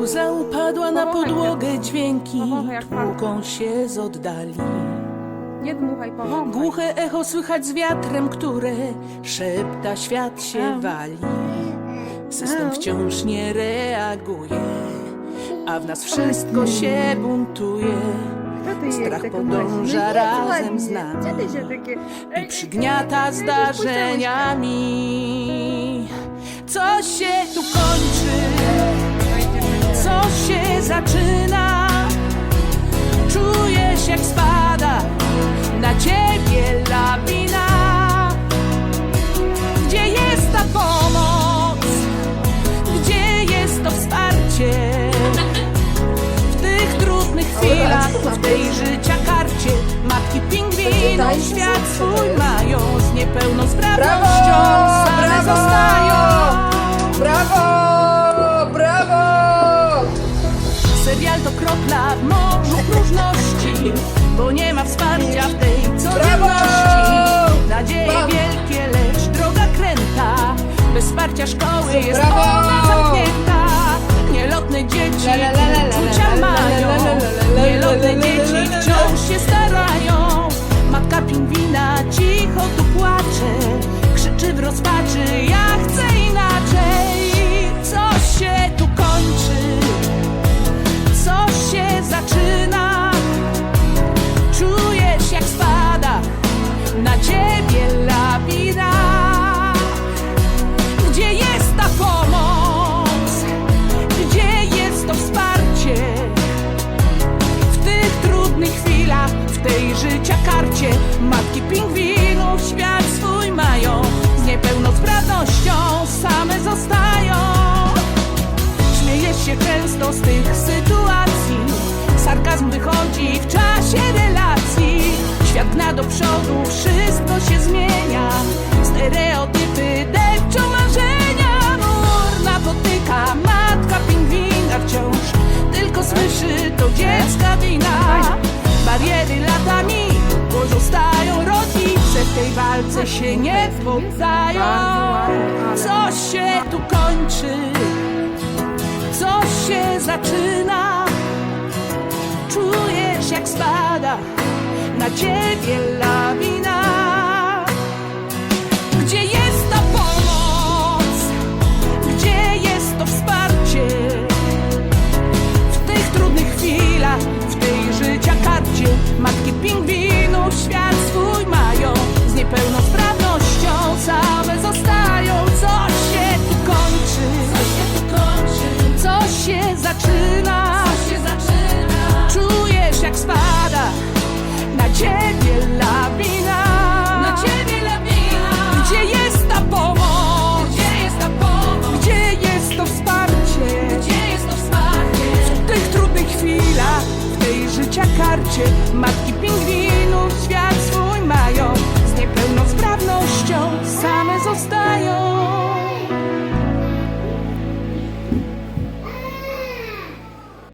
Łza upadła na Powąchaj podłogę, dźwięki Powąchaj jak tłuką się z oddali. Nie dmuchaj, powąchaj. Głuche echo słychać z wiatrem, które szepta, świat się Em. wali. System Em. wciąż nie reaguje, a w nas wszystko się buntuje. Co ty Strach podąża razem z nami. Co ty się takie... i przygniata zdarzeniami. Co zaczyna? Czujesz jak spada na ciebie lawina. Gdzie jest ta pomoc? Gdzie jest to wsparcie? W tych trudnych chwilach, w tej życia karcie Matki pingwinów świat swój mają Z niepełnosprawnością to kropla w morzu próżności Bo nie ma wsparcia w tej codzienności Nadzieje wielkie, lecz droga kręta Bez wsparcia szkoły jest ona zamknięta Nielotne dzieci uczucia mają Nielotne dzieci świat swój mają. Z niepełnosprawnością same zostają. Śmiejesz się często z tych sytuacji. Sarkazm wychodzi w czasie relacji. Świat gna do przodu, wszystko walce się nie poddają Co się tu kończy? Co się zaczyna? Czujesz jak spada na ciebie lawina. Gdzie jest ta pomoc? Gdzie jest to wsparcie? W tych trudnych chwilach, w tej życia karcie Matki pingwinów świat swój zaczyna, się zaczyna. Czujesz jak spada na ciebie lawina. Na ciebie lawina. Gdzie jest ta pomoc? Gdzie jest ta pomoc? Gdzie jest to wsparcie? Gdzie jest to wsparcie? W tych trudnych chwilach, w tej życia karcie, matki pingwinów świat swój mają. Z niepełnosprawnością same zostają.